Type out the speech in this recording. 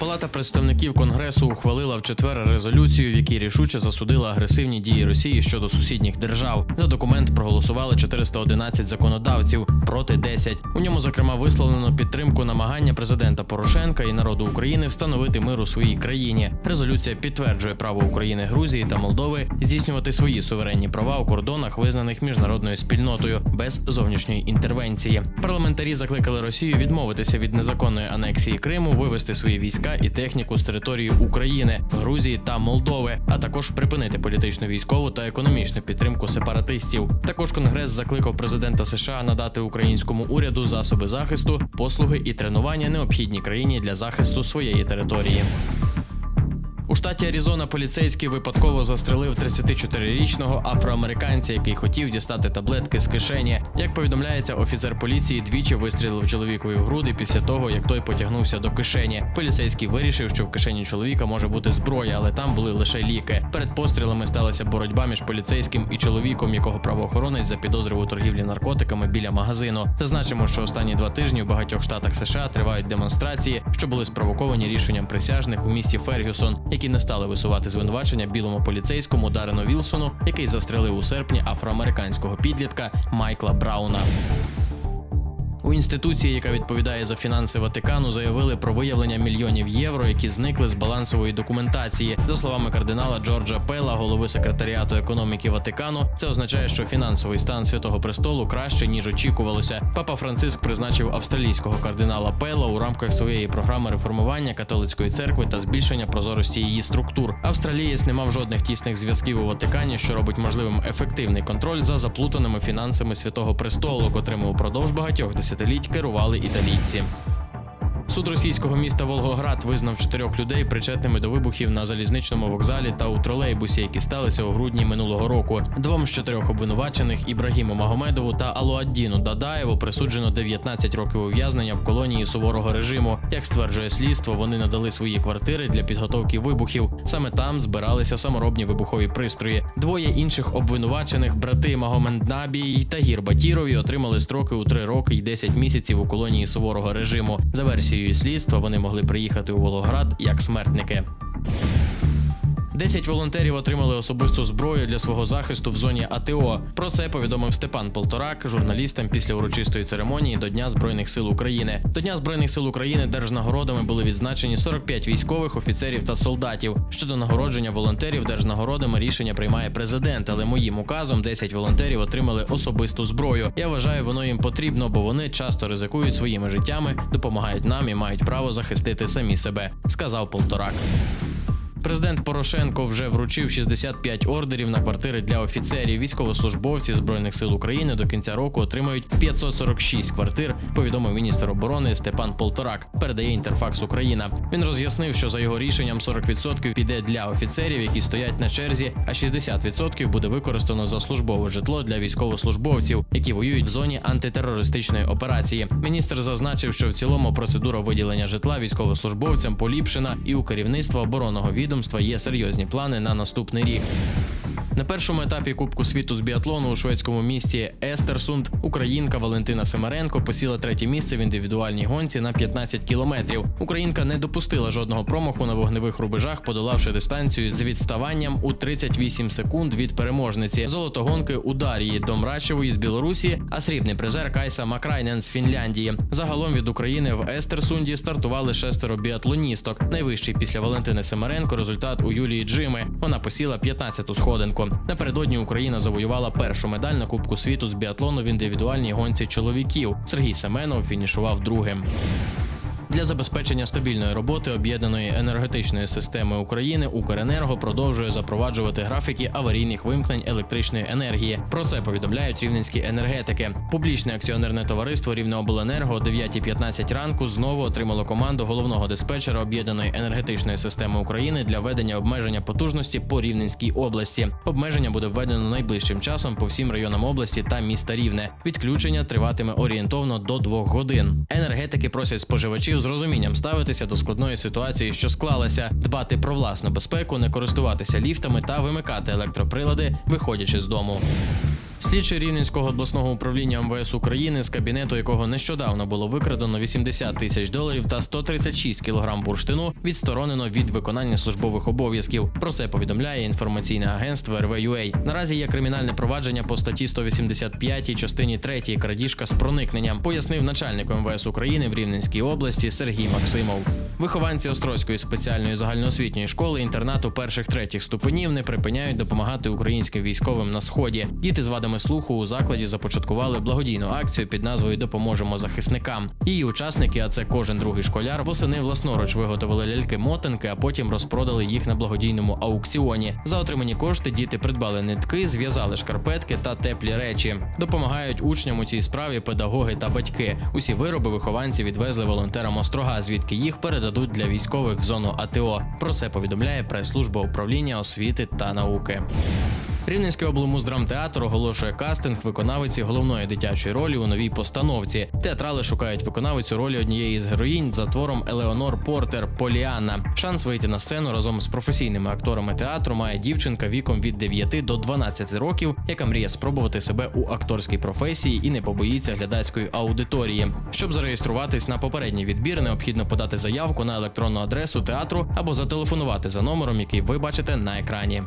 Палата представників Конгресу ухвалила в четвер резолюцію, в якій рішуче засудила агресивні дії Росії щодо сусідніх держав. За документ проголосували 411 законодавців проти 10. У ньому, зокрема, висловлено підтримку намагання президента Порошенка і народу України встановити мир у своїй країні. Резолюція підтверджує право України, Грузії та Молдови здійснювати свої суверенні права у кордонах, визнаних міжнародною спільнотою, без зовнішньої інтервенції. Парламентарі закликали Росію відмовитися від незаконної анексії Криму, вивести свої війська і техніку з території України, Грузії та Молдови, а також припинити політичну військову та економічну підтримку сепаратистів. Також Конгрес закликав президента США надати українському уряду засоби захисту, послуги і тренування необхідні країні для захисту своєї території. У штаті Аризона поліцейський випадково застрелив 34-річного афроамериканця, який хотів дістати таблетки з кишені. Як повідомляється, офіцер поліції двічі вистрілив чоловікові в груди після того, як той потягнувся до кишені. Поліцейський вирішив, що в кишені чоловіка може бути зброя, але там були лише ліки. Перед пострілами сталася боротьба між поліцейським і чоловіком, якого правоохоронець запідозрив у торгівлі наркотиками біля магазину. Зазначимо, що останні два тижні в багатьох штатах США тривають демонстрації, що були спровоковані рішенням присяжних у місті Фергюсон, які не стали висувати звинувачення білому поліцейському Дарену Вілсону, який застрелив у серпні афроамериканського підлітка Майкла Брауна. У інституції, яка відповідає за фінанси Ватикану, заявили про виявлення мільйонів євро, які зникли з балансової документації. За словами кардинала Джорджа Пела, голови секретаріату економіки Ватикану, це означає, що фінансовий стан святого престолу краще ніж очікувалося. Папа Франциск призначив австралійського кардинала Пела у рамках своєї програми реформування католицької церкви та збільшення прозорості її структур. Австралієць не мав жодних тісних зв'язків у Ватикані, що робить можливим ефективний контроль за заплутаними фінансами святого престолу, котрими упродовж багатьох десятиліть керували італійці. Суд російського міста Волгоград визнав чотирьох людей причетними до вибухів на залізничному вокзалі та у тролейбусі, які сталися у грудні минулого року. Двом з чотирьох обвинувачених Ібрагіму Магомедову та Алуаддіну Дадаєву присуджено 19 років ув'язнення в колонії суворого режиму. Як стверджує слідство, вони надали свої квартири для підготовки вибухів. Саме там збиралися саморобні вибухові пристрої. Двоє інших обвинувачених брати Магомеднабій та Гір Батірові отримали строки у 3 роки і 10 місяців у колонії суворого режиму. За версією слідства вони могли приїхати у Волоград як смертники. Десять волонтерів отримали особисту зброю для свого захисту в зоні АТО. Про це повідомив Степан Полторак журналістам після урочистої церемонії до Дня збройних сил України. До Дня збройних сил України держнагородами були відзначені 45 військових офіцерів та солдатів. Щодо нагородження волонтерів держнагородами рішення приймає президент, але моїм указом 10 волонтерів отримали особисту зброю. Я вважаю, воно їм потрібно, бо вони часто ризикують своїми життями, допомагають нам і мають право захистити самі себе, сказав Полторак. Президент Порошенко вже вручив 65 ордерів на квартири для офіцерів. Військовослужбовці збройних сил України до кінця року отримають 546 квартир. Повідомив міністр оборони Степан Полторак. Передає інтерфакс Україна. Він роз'яснив, що за його рішенням 40% піде для офіцерів, які стоять на черзі, а 60% буде використано за службове житло для військовослужбовців, які воюють в зоні антитерористичної операції. Міністр зазначив, що в цілому процедура виділення житла військовослужбовцям поліпшена, і у керівництва оборонного відомства є серйозні плани на наступний рік. На першому етапі Кубку світу з біатлону у шведському місті Естерсунд українка Валентина Семеренко посіла третє місце в індивідуальній гонці на 15 кілометрів. Українка не допустила жодного промаху на вогневих рубежах, подолавши дистанцію з відставанням у 38 секунд від переможниці. Золото гонки у Дарії Домрачевої з Білорусі, а срібний призер Кайса Макрайнен з Фінляндії. Загалом від України в Естерсунді стартували шестеро біатлоністок. Найвищий після Валентини Семеренко результат у Юлії Джими. Вона посіла 15-ту сходинку. Напередодні Україна завоювала першу медаль на Кубку світу з біатлону в індивідуальній гонці чоловіків. Сергій Семенов фінішував другим. Для забезпечення стабільної роботи об'єднаної енергетичної системи України Укренерго продовжує запроваджувати графіки аварійних вимкнень електричної енергії. Про це повідомляють рівненські енергетики. Публічне акціонерне товариство Рівнеобленерго о 9.15 ранку знову отримало команду головного диспетчера об'єднаної енергетичної системи України для введення обмеження потужності по Рівненській області. Обмеження буде введено найближчим часом по всім районам області та міста Рівне. Відключення триватиме орієнтовно до двох годин. Енергетики просять споживачів з розумінням ставитися до складної ситуації, що склалася, дбати про власну безпеку, не користуватися ліфтами та вимикати електроприлади, виходячи з дому. Слідчий Рівненського обласного управління МВС України, з кабінету якого нещодавно було викрадено 80 тисяч доларів та 136 кілограм бурштину, відсторонено від виконання службових обов'язків. Про це повідомляє інформаційне агентство РВЮА. Наразі є кримінальне провадження по статті 185 частині 3 крадіжка з проникненням, пояснив начальник МВС України в Рівненській області Сергій Максимов. Вихованці Острозької спеціальної загальноосвітньої школи інтернату перших третіх ступенів не припиняють допомагати українським військовим на сході. Діти з вадами слуху у закладі започаткували благодійну акцію під назвою Допоможемо захисникам. Її учасники, а це кожен другий школяр, восени власноруч виготовили ляльки-мотанки, а потім розпродали їх на благодійному аукціоні. За отримані кошти діти придбали нитки, зв'язали шкарпетки та теплі речі. Допомагають учням у цій справі педагоги та батьки. Усі вироби вихованці відвезли волонтерам острога, звідки їх передадуть для військових в зону АТО. Про це повідомляє прес-служба управління освіти та науки. Рівненський облмуздрамтеатр оголошує кастинг виконавиці головної дитячої ролі у новій постановці. Театрали шукають виконавицю ролі однієї з героїнь за твором Елеонор Портер Поліанна. Шанс вийти на сцену разом з професійними акторами театру має дівчинка віком від 9 до 12 років, яка мріє спробувати себе у акторській професії і не побоїться глядацької аудиторії. Щоб зареєструватись на попередній відбір, необхідно подати заявку на електронну адресу театру або зателефонувати за номером, який ви бачите на екрані.